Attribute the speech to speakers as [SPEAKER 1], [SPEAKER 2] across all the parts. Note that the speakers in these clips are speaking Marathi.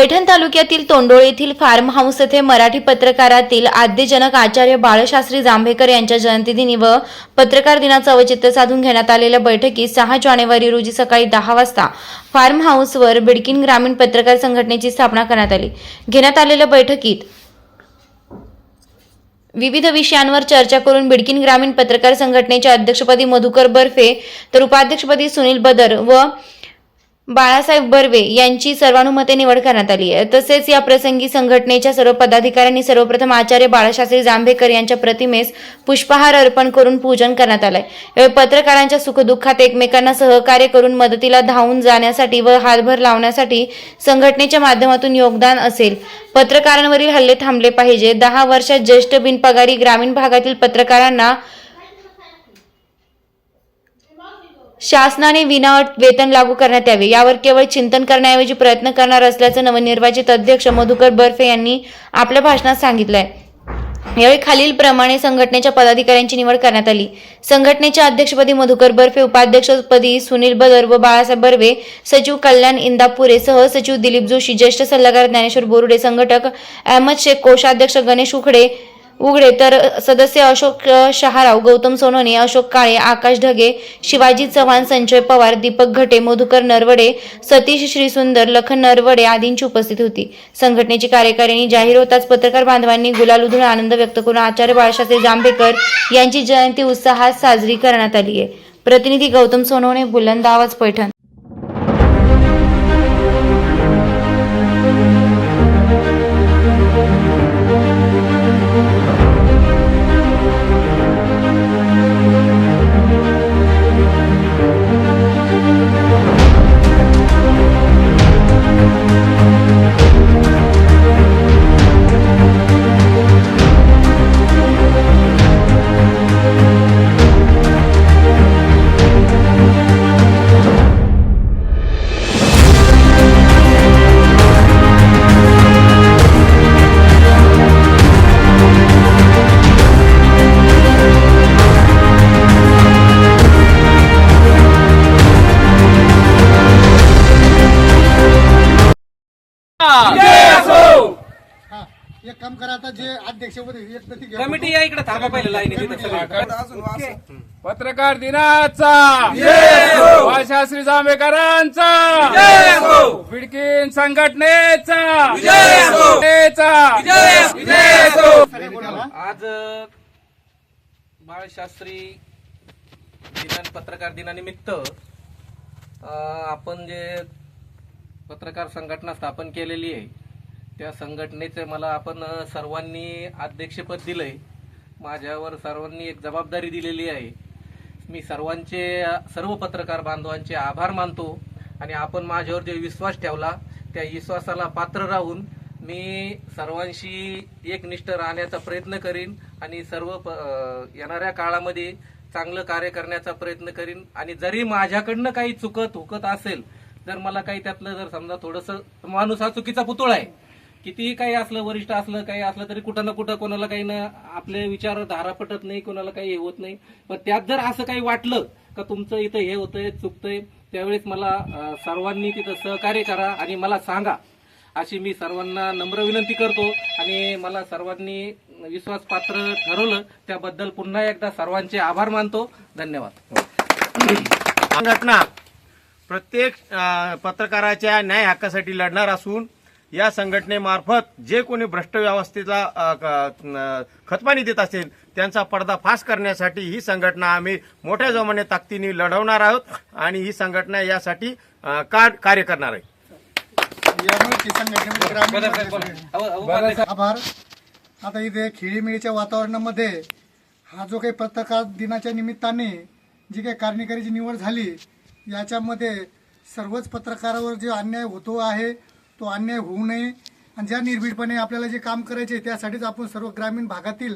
[SPEAKER 1] पैठण तालुक्यातील तोंडोळ येथील फार्म हाऊस येथे मराठी पत्रकारातील आद्यजनक आचार्य बाळशास्त्री जांभेकर यांच्या जयंतीदिनी व पत्रकार दिनाचं औचित्य साधून घेण्यात आलेल्या बैठकीत सहा जानेवारी रोजी सकाळी दहा वाजता फार्म हाऊसवर बिडकीन ग्रामीण पत्रकार संघटनेची स्थापना करण्यात आली. घेण्यात आलेल्या बैठकीत विविध विषयांवर चर्चा करून बिडकीन ग्रामीण पत्रकार संघटनेच्या अध्यक्षपदी मधुकर बर्फे तर उपाध्यक्षपदी सुनील बदर व बाळासाहेब बर्वे यांची सर्वानुमते निवड करण्यात आली आहे. तसेच या प्रसंगी संघटनेच्या सर्व पदाधिकाऱ्यांनी सर्वप्रथम आचार्य बाळाशास्त्री जांभेकर यांच्या प्रतिमेस पुष्पहार अर्पण करून पूजन करण्यात आलंय. यावेळी पत्रकारांच्या सुखदुःखात एकमेकांना सहकार्य करून मदतीला धावून जाण्यासाठी व हातभर लावण्यासाठी संघटनेच्या माध्यमातून योगदान असेल. पत्रकारांवरील हल्ले थांबले पाहिजे दहा वर्षात ज्येष्ठ बिनपगारी ग्रामीण भागातील पत्रकारांना शासनाने विनाअट वेतन लागू करण्यात यावे. यावर केवळ चिंतन करण्याऐवजी प्रयत्न करणार असल्याचं नवनिर्वाचित अध्यक्ष मधुकर बर्फे यांनी आपल्या भाषणात सांगितलंय. यावेळी खालील प्रमाणे संघटनेच्या पदाधिकाऱ्यांची निवड करण्यात आली. संघटनेच्या अध्यक्षपदी मधुकर बर्फे उपाध्यक्षपदी सुनील बदर व बाळासाहेब बर्वे सचिव कल्याण इंदापुरे सहसचिव दिलीप जोशी ज्येष्ठ सल्लागार ज्ञानेश्वर बोरुडे संघटक अहमद शेख कोषाध्यक्ष गणेश उखडे उघडे. तर सदस्य अशोक शहाराव गौतम सोनवणे अशोक काळे आकाश ढगे शिवाजी चव्हाण संजय पवार दीपक घटे मधुकर नरवडे सतीश श्रीसुंदर लखन नरवडे आदींची उपस्थित होती. संघटनेची कार्यकारिणी जाहीर होताच पत्रकार बांधवांनी गुलाल उधळून आनंद व्यक्त करून आचार्य बाळशास्त्री जांभेकर यांची जयंती उत्साहात साजरी करण्यात आली आहे. प्रतिनिधी गौतम सोनवणे बुलंद आवाज पैठण.
[SPEAKER 2] काम करा आता जे अध्यक्ष.
[SPEAKER 3] कमिटी या इकडे थांबा पहिले लाईनी
[SPEAKER 4] पत्रकार दिनाचा. बाळशास्त्री जांभेकरांचा. बिडकीन संघटनेचा. संघटनेचा
[SPEAKER 3] आज अ, बाळशास्त्री दिना पत्रकार दिनानिमित्त आपण जे पत्रकार संघटना स्थापन केलेली आहे त्या संघटनेचं मला आपण सर्वांनी अध्यक्षपद दिलंय. माझ्यावर सर्वांनी एक जबाबदारी दिलेली आहे. मी सर्वांचे सर्व पत्रकार बांधवांचे आभार मानतो आणि आपण माझ्यावर जे विश्वास ठेवला त्या विश्वासाला पात्र राहून मी सर्वांशी एकनिष्ठ राहण्याचा प्रयत्न करीन आणि सर्व प- येणाऱ्या काळामध्ये चांगलं कार्य करण्याचा प्रयत्न करीन. आणि जरी माझ्याकडनं काही चुकत हुकत असेल जर मला काही त्यातलं जर समजा थोडंसं माणूस हा चुकीचा पुतळा आहे कितीही काही असलं वरिष्ठ असलं काही असलं तरी कुठं ना कुठं कोणाला काही ना आपले विचार धारा पटत नाही कोणाला काही हे होत नाही. पण त्यात जर असं काही वाटलं का तुमचं इथं हे होतंय चुकतंय त्यावेळेस मला सर्वांनी तिथं सहकार्य करा आणि मला सांगा. अशी मी सर्वांना नम्र विनंती करतो आणि मला सर्वांनी विश्वास पात्र ठरवलं. त्याबद्दल पुन्हा एकदा सर्वांचे आभार मानतो. धन्यवाद.
[SPEAKER 5] संघटना प्रत्येक पत्रकाराच्या न्याय हक्कासाठी लढणार असून या संघटनेमार्फत जे कोणी भ्रष्ट व्यवस्थेला खतपाणी देत असेल त्यांचा पर्दाफाश करण्यासाठी ही संघटना आम्ही मोठ्या जमाने ताकदीने लढवणार आहोत आणि ही संघटना यासाठी कार्य करणार आहे.
[SPEAKER 2] आभार. आता इथे खेळीमेळीच्या वातावरणामध्ये हा जो काही पत्रकार दिनाच्या निमित्ताने जी काही कार्यकारीची निवड झाली याच्यामध्ये सर्वच पत्रकारावर जो अन्याय होतो आहे तो अन्याय होऊ नये. आणि ज्या निर्भीडपणे आपल्याला जे काम करायचे आहे, त्यासाठीच आपण सर्व ग्रामीण भागातील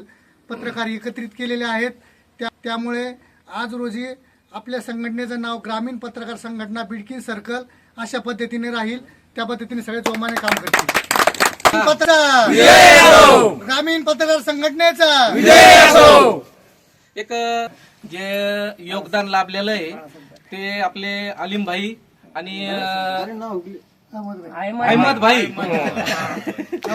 [SPEAKER 2] पत्रकार एकत्रित केलेले आहेत. त्या त्यामुळे आज रोजी आपल्या संघटनेचं नाव ग्रामीण पत्रकार संघटना बिडकीन सर्कल अशा पद्धतीने राहील. त्या पद्धतीने सगळे जोमाने काम करतील. पत्रकार ग्रामीण पत्रकार संघटनेचा!
[SPEAKER 3] एक जे योगदान लाभलेलं आहे ते आपले अलीम भाई आणि अहमद भाई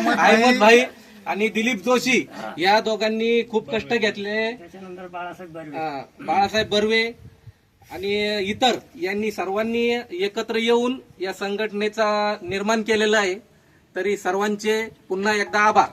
[SPEAKER 3] अहमद भाई आणि दिलीप जोशी या दोघांनी खूप कष्ट घेतले. हा, बाळासाहेब बर्वे आणि इतर यांनी सर्वांनी एकत्र येऊन या संघटनेचा निर्माण केलेला आहे. तरी सर्वांचे पुन्हा एकदा आभार.